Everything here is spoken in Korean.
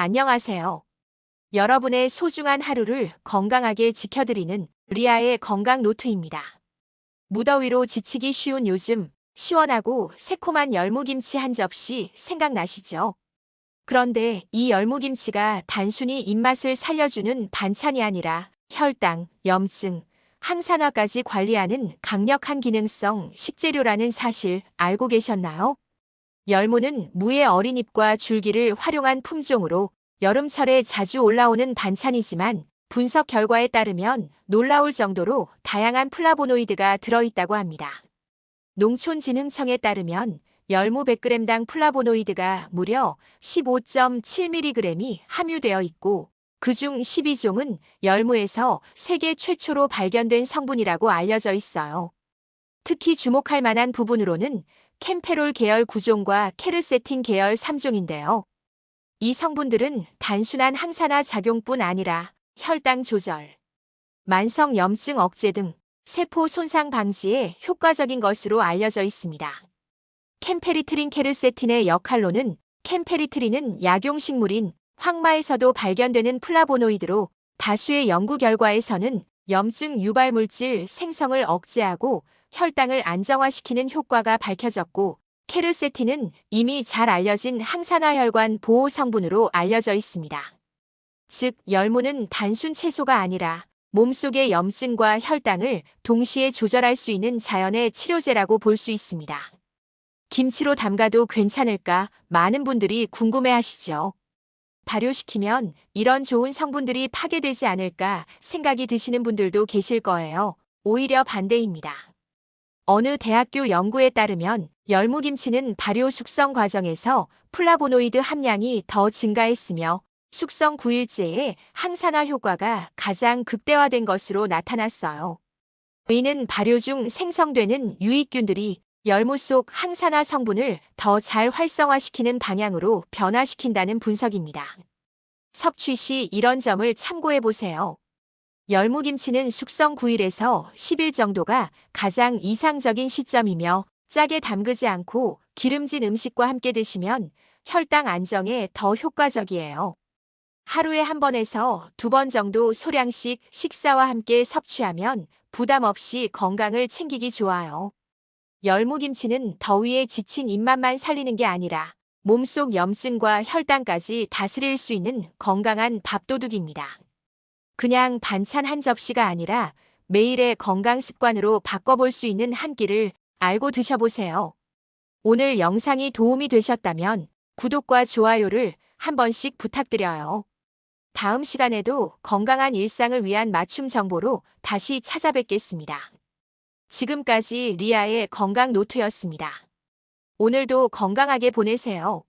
안녕하세요. 여러분의 소중한 하루를 건강하게 지켜드리는 리아의 건강 노트입니다. 무더위로 지치기 쉬운 요즘 시원하고 새콤한 열무김치 한 접시 생각나시죠? 그런데 이 열무김치가 단순히 입맛을 살려주는 반찬이 아니라 혈당, 염증, 항산화까지 관리하는 강력한 기능성 식재료라는 사실 알고 계셨나요? 열무는 무의 어린 잎과 줄기를 활용한 품종으로 여름철에 자주 올라오는 반찬이지만 분석 결과에 따르면 놀라울 정도로 다양한 플라보노이드가 들어있다고 합니다. 농촌진흥청에 따르면 열무 100g당 플라보노이드가 무려 15.7mg이 함유되어 있고 그중 12종은 열무에서 세계 최초로 발견된 성분이라고 알려져 있어요. 특히 주목할 만한 부분으로는 캠페롤 계열 9종과 케르세틴 계열 3종인데요. 이 성분들은 단순한 항산화 작용뿐 아니라 혈당 조절, 만성 염증 억제 등 세포 손상 방지에 효과적인 것으로 알려져 있습니다. 캠페리트린 케르세틴의 역할로는 캠페리트린은 약용식물인 황마에서도 발견되는 플라보노이드로 다수의 연구 결과에서는 염증 유발 물질 생성을 억제하고 혈당을 안정화시키는 효과가 밝혀졌고 케르세틴은 이미 잘 알려진 항산화 혈관 보호 성분으로 알려져 있습니다. 즉, 열무는 단순 채소가 아니라 몸속의 염증과 혈당을 동시에 조절할 수 있는 자연의 치료제라고 볼 수 있습니다. 김치로 담가도 괜찮을까 많은 분들이 궁금해 하시죠. 발효시키면 이런 좋은 성분들이 파괴되지 않을까 생각이 드시는 분들도 계실 거예요. 오히려 반대입니다. 어느 대학교 연구에 따르면 열무김치는 발효 숙성 과정에서 플라보노이드 함량이 더 증가했으며 숙성 9일째에 항산화 효과가 가장 극대화된 것으로 나타났어요. 이는 발효 중 생성되는 유익균들이 열무 속 항산화 성분을 더 잘 활성화시키는 방향으로 변화시킨다는 분석입니다. 섭취 시 이런 점을 참고해 보세요. 열무김치는 숙성 9일에서 10일 정도가 가장 이상적인 시점이며 짜게 담그지 않고 기름진 음식과 함께 드시면 혈당 안정에 더 효과적이에요. 하루에 한 번에서 두 번 정도 소량씩 식사와 함께 섭취하면 부담 없이 건강을 챙기기 좋아요. 열무김치는 더위에 지친 입맛만 살리는 게 아니라 몸속 염증과 혈당까지 다스릴 수 있는 건강한 밥도둑입니다. 그냥 반찬 한 접시가 아니라 매일의 건강 습관으로 바꿔볼 수 있는 한 끼를 알고 드셔보세요. 오늘 영상이 도움이 되셨다면 구독과 좋아요를 한 번씩 부탁드려요. 다음 시간에도 건강한 일상을 위한 맞춤 정보로 다시 찾아뵙겠습니다. 지금까지 리아의 건강 노트였습니다. 오늘도 건강하게 보내세요.